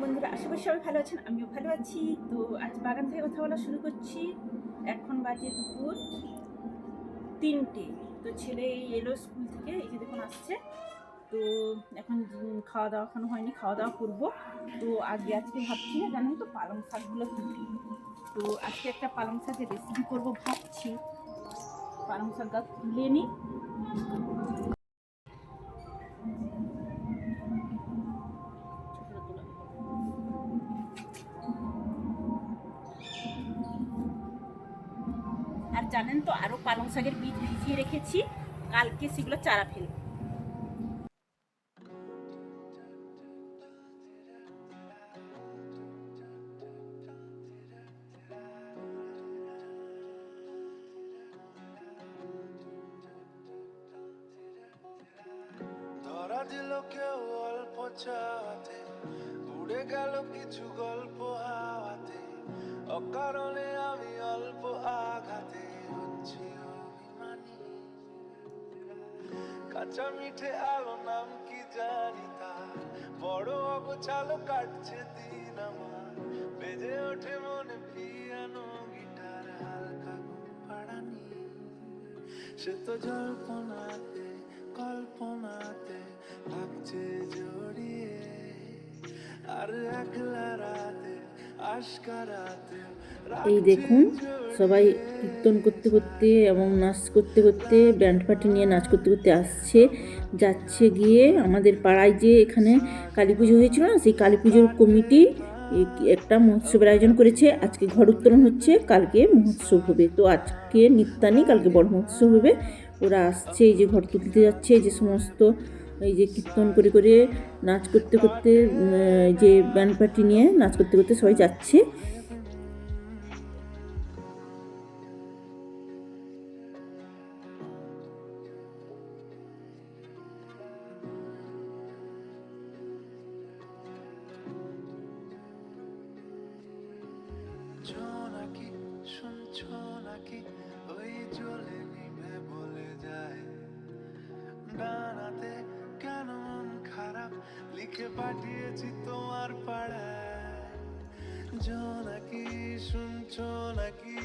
বন্ধুরা আশেপাশে সবাই ভালো আছেন, আমিও ভালো আছি। তো আজ বাগান থেকে কথা বলা শুরু করছি। এখন বাজে দুপুর তিনটে। তো ছেলে এলো স্কুল থেকে এই যে দেখুন আসছে। তো এখন খাওয়া দাওয়া এখনও হয়নি খাওয়া দাওয়া করব। তো আগে আজকে ভাবছি না, জানেন তো পালং শাকগুলো তো আজকে একটা পালং শাকের রেসিপি করব ভাবছি। পালং শাক গাছ তুলে নিই। আর জানেন তো আরও পালং শাকের বীজ ভিজিয়ে রেখেছি, কালকে সেগুলো চারা ফেলব। দিল কেউ অল্প চাওয়াতে, উড়ে গেল কিছু গল্প হাওয়াতে। অকারণে আমি অল্প আঘাতে হচ্ছি অভিমানী। কাঁচা মিঠে আলো নাম কি জানি তার? বড় অগোছালো কাটছে দিন আমার। বেজে ওঠে মনে পিয়ানো গিটার, হালকা ঘুম পাড়ানি। সে তো জল্পনাতে এই দেখুন, সবাই কীর্তন করতে করতে এবং নাচ করতে করতে, ব্যান্ড পার্টি নিয়ে নাচ করতে করতে আসছে, যাচ্ছে গিয়ে আমাদের পাড়ায় যে এখানে কালী পুজো হয়েছিল না, সেই কালী পুজোর কমিটি একটা মহোৎসবের আয়োজন করেছে। আজকে ঘর উত্তোলন হচ্ছে, কালকে মহোৎসব হবে। তো আজকে নিত্যানি কালকে বড় মহোৎসব হবে। ওরা আসছে, এই যে ঘর তুলতে যাচ্ছে, এই যে সমস্ত এই যে কীর্তন করে করে নাচ করতে করতে যে ব্যান্ড পার্টি নিয়ে নাচ করতে করতে সবাই যাচ্ছে। পাঠিয়েছি তোমার পাড়ায়। শুনছো নাকি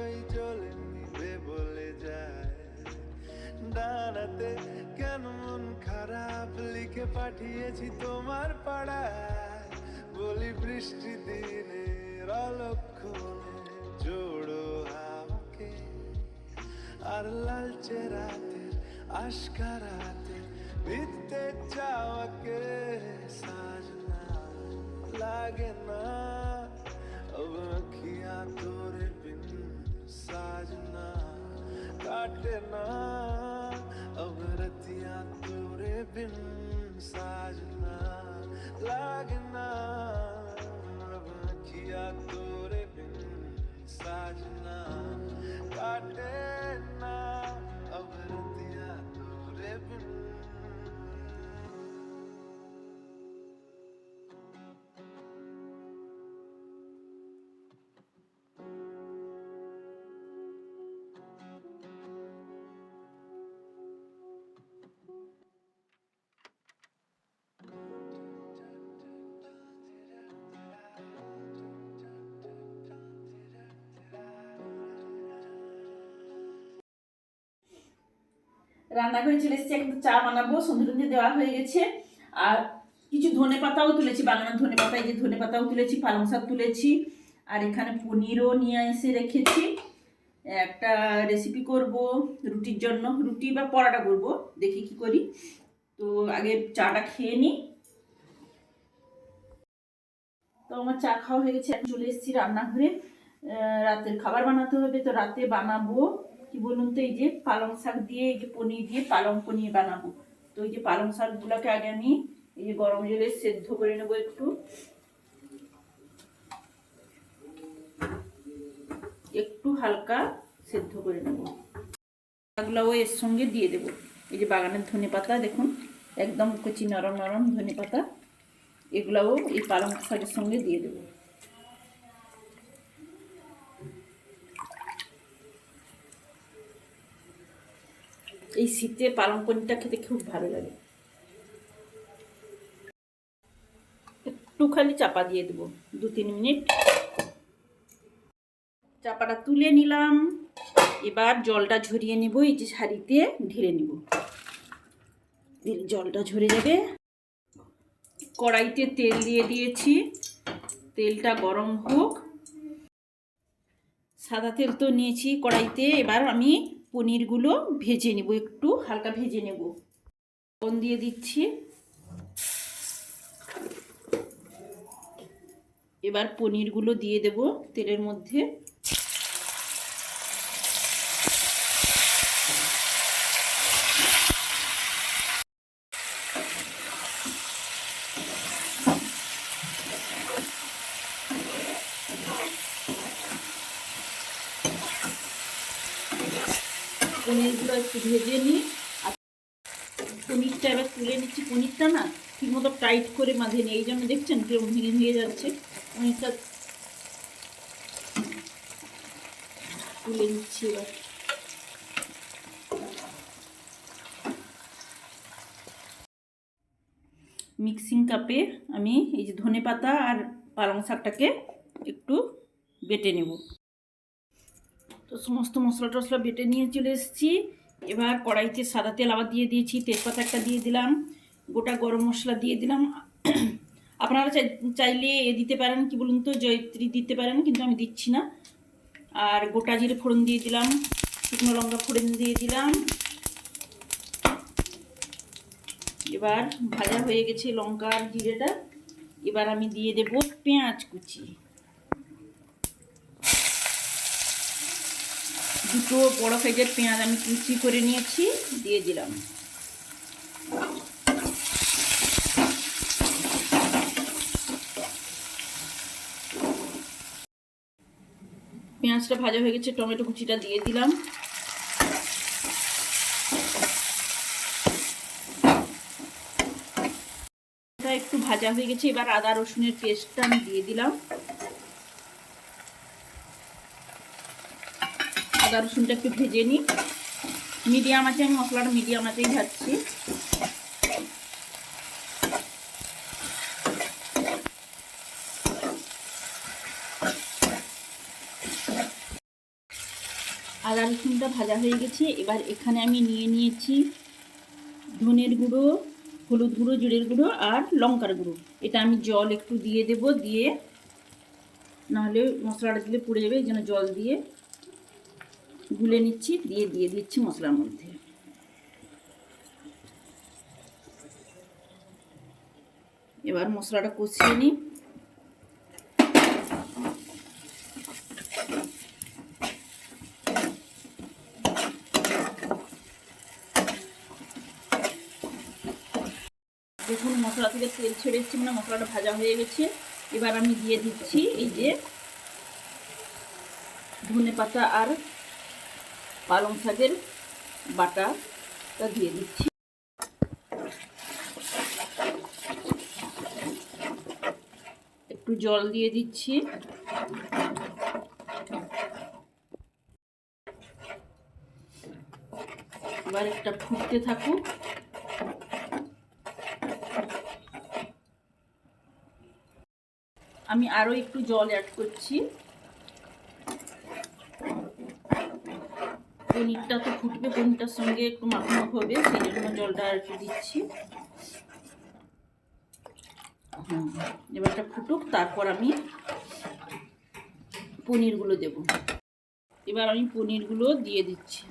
ওই জ্বলে নিভে বলে যায়। কেন মন খারাপ লিখে পাঠিয়েছি তোমার পাড়ায়। বলি বৃষ্টি দিনে অলক্ষণে জোড়ো হাওয়াকে। আর লালচে রাতের আশকারাতে से जावक साजना लागे ना। अब अखिया तोरे बिन साजना काटे ना। রান্নাঘরে চলে এসেছি, এখন চা বানাবো সন্ধে টন্ধে দেওয়া হয়ে গেছে। আর কিছু ধনে পাতাও তুলেছি, বাগানের ধনে পাতা এই যে ধনে পাতাও তুলেছি, পালং শাক তুলেছি, আর এখানে পনিরও নিয়ে এসে রেখেছি। একটা রেসিপি করব রুটির জন্য, রুটি বা পরাটা করব, দেখি কি করি। তো আগে চাটা খেয়ে নিই তো আমার চা খাওয়া হয়ে গেছে, এখন চলে এসেছি রান্নাঘরে। রাতের খাবার বানাতে হবে, তো রাতে বানাবো। কি বলুন তো, এই যে পালং শাক দিয়ে, এই যে পনির দিয়ে পালং পনির বানাবো। তো এই যে পালং শাকগুলোকে আগে আমি এই যে গরম জলে সেদ্ধ করে নেব একটু। একটু হালকা সেদ্ধ করে নেব। শাকগুলোও এর সঙ্গে দিয়ে দেবো। এই যে বাগানের ধনে পাতা, দেখুন, একদম কচি নরম নরম ধনে পাতা। এগুলাও এই পালং শাকের সঙ্গে দিয়ে দেবো। এই শীতে পালং পনিরটা খেতে খুব ভালো লাগে। একটু খালি চাপা দিয়ে দেবো, দু তিন মিনিট। চাপাটা তুলে নিলাম। এবার জলটা ঝরিয়ে নেব, এই যে শাড়িতে ঢেলে নেব। জলটা ঝরে যাবে। কড়াইতে তেল দিয়ে দিয়েছি। তেলটা গরম হোক। সাদা তেল তো নিয়েছি কড়াইতে। এবার আমি পনিরগুলো ভেজে নেব, একটু হালকা ভেজে নেব। লবণ দিয়ে দিচ্ছি। এবার পনিরগুলো দিয়ে দেব তেলের মধ্যে। পনিরগুলো একটু ভেজে নিই। আর পনিরটা এবার তুলে নিচ্ছি। পনিরটা না ঠিকমতো টাইট করে মাঝে নিই এই জন্য দেখছেন কেউ ভেঙে ভেঙে যাচ্ছে। পনিরটা তুলে নিচ্ছি এবার। মিক্সিং কাপে আমি এই যে ধনে পাতা আর পালং শাকটাকে একটু বেটে নেব। সমস্ত মশলা টশলা বেটে নিয়ে চলে এসেছি। এবার কড়াইতে সাদা তেল আবার দিয়ে দিয়েছি, তেজপাতা একটা দিয়ে দিলাম, গোটা গরম মশলা দিয়ে দিলাম। আপনারা চাই- চাইলে এ দিতে পারেন, কি বলুন তো, জয়ত্রী দিতে পারেন, কিন্তু আমি দিচ্ছি না। আর গোটা জিরে ফোড়ন দিয়ে দিলাম, শুকনো লঙ্কা ফোড়ন দিয়ে দিলাম। এবার ভাজা হয়ে গেছে লঙ্কা আর জিরেটা। এবার আমি দিয়ে দেব পেঁয়াজ কুচি। দুটো বড় সাইজের পেঁয়াজ আমি কুচি করে নিয়েছি, দিয়ে দিলাম। পেঁয়াজটা ভাজা হয়ে গেছে, টমেটো কুচিটা দিয়ে দিলাম। একটু ভাজা হয়ে গেছে, এবার আদা রসুনের পেস্টটা আমি দিয়ে দিলাম। আদা রসুনটা একটু ভেজে নিই। মিডিয়াম আছে, আমি মশলাটা মিডিয়াম আছেই ভাজছি আদা রসুনটা ভাজা হয়ে গেছে, এবার এখানে আমি নিয়ে নিয়েছি ধনের গুঁড়ো, হলুদ গুঁড়ো, জিরের গুঁড়ো আর লঙ্কার গুঁড়ো। এটা আমি জল একটু দিয়ে দেব, দিয়ে নাহলে মশলাটা দিলে পুড়ে যাবে, এই জন্য জল দিয়ে গুলে নিচ্ছি, দিয়ে দিয়ে দিচ্ছি মশলার মধ্যে। এবার মশলাটা কষিয়ে নিই। দেখুন, মশলা থেকে তেল ছেড়ে এসছে মানে মশলাটা ভাজা হয়ে গেছে। এবার আমি দিয়ে দিচ্ছি এই যে ধনে পাতা আর পালং শাকের বাটাটা দিয়ে দিচ্ছি। একটু জল দিয়ে দিচ্ছি। এবার একটা ফুটতে থাকুক। আমি আরও একটু জল অ্যাড করছি। পনিরটা তো ফুটবে পনিরটার সঙ্গে একটু মাখানো হবে সেই জন্য জলটা আর একটু দিচ্ছি। হুম, এবারটা ফুটুক তারপর আমি পনিরগুলো দেব। এবার আমি পনিরগুলো দিয়ে দিচ্ছি।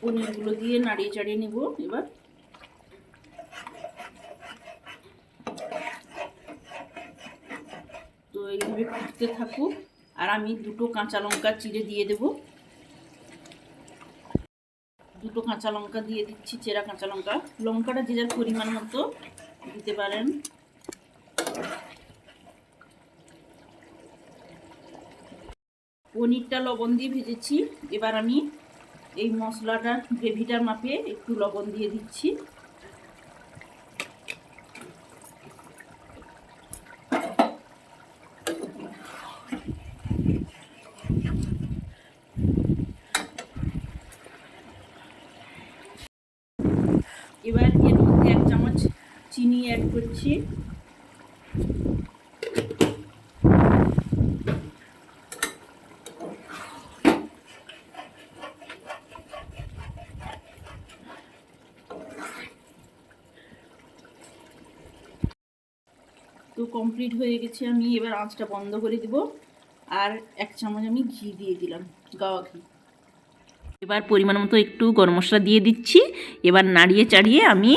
পনিরগুলো দিয়ে নাড়িয়ে চাড়িয়ে নেব এবার তো এইভাবে ফুটতে থাকুক। আর আমি দুটো কাঁচা লঙ্কা চিড়ে দিয়ে দেব। দুটো কাঁচা লঙ্কা দিয়ে দিচ্ছি, চেরা কাঁচা লঙ্কা। লঙ্কাটা যে যার পরিমাণ মতো দিতে পারেন। পনিরটা লবণ দিয়ে ভেজেছি। এবার আমি এই মশলাটা গ্রেভিটার মাপে একটু লবণ দিয়ে দিচ্ছি অ্যাড করছি। তো কমপ্লিট হয়ে গেছে, আমি এবার আঁচটা বন্ধ করে দিব। আর এক চামচ আমি ঘি দিয়ে দিলাম, গাওয়া ঘি। এবার পরিমাণ মতো একটু গরম মশলা দিয়ে দিচ্ছি। এবার নাড়িয়ে চাড়িয়ে আমি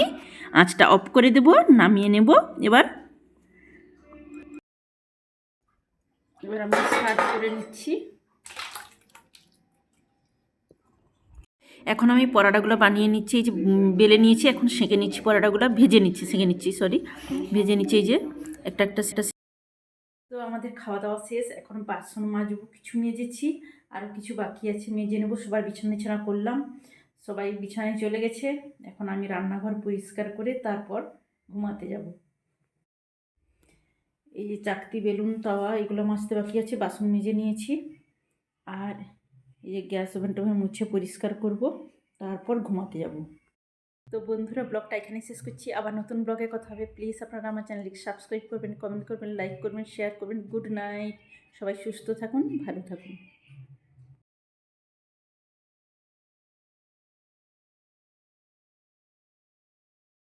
আঁচটা অফ করে দেব, নামিয়ে নেব। এবার এবার আমি সার্ভ করে নিচ্ছি। এখন আমি পরাটাগুলো বানিয়ে নিচ্ছি, এই যে বেলে নিয়েছি, এখন সেঁকে নিচ্ছি পরাটাগুলো, ভেজে নিচ্ছি, সেঁকে নিচ্ছি সরি ভেজে নিচ্ছি এই যে, একটা একটা, সেটা তো আমাদের খাওয়া দাওয়া শেষ, এখন বাসন মাজবো, কিছু মেজেছি আরও কিছু বাকি আছে, মেজে নেব, সবার বিছানা বিছানা করলাম। সবাই বিছানায় চলে গেছে। এখন আমি রান্নাঘর পরিষ্কার করে তারপর ঘুমাতে যাব। এই যে চাকতি, বেলুন, তাওয়া, এগুলো মাজতে বাকি আছে, বাসন মেজে নিয়েছি। আর এই যে গ্যাস ওভেন মুছে পরিষ্কার করব, তারপর ঘুমাতে যাব। তো বন্ধুরা, ব্লগটা এখানে শেষ করছি। আবার নতুন ব্লগে কথা হবে। প্লিজ আপনারা আমার চ্যানেলটিকে সাবস্ক্রাইব করবেন, কমেন্ট করবেন, লাইক করবেন, শেয়ার করবেন। Good night. সবাই সুস্থ থাকুন, ভালো থাকুন।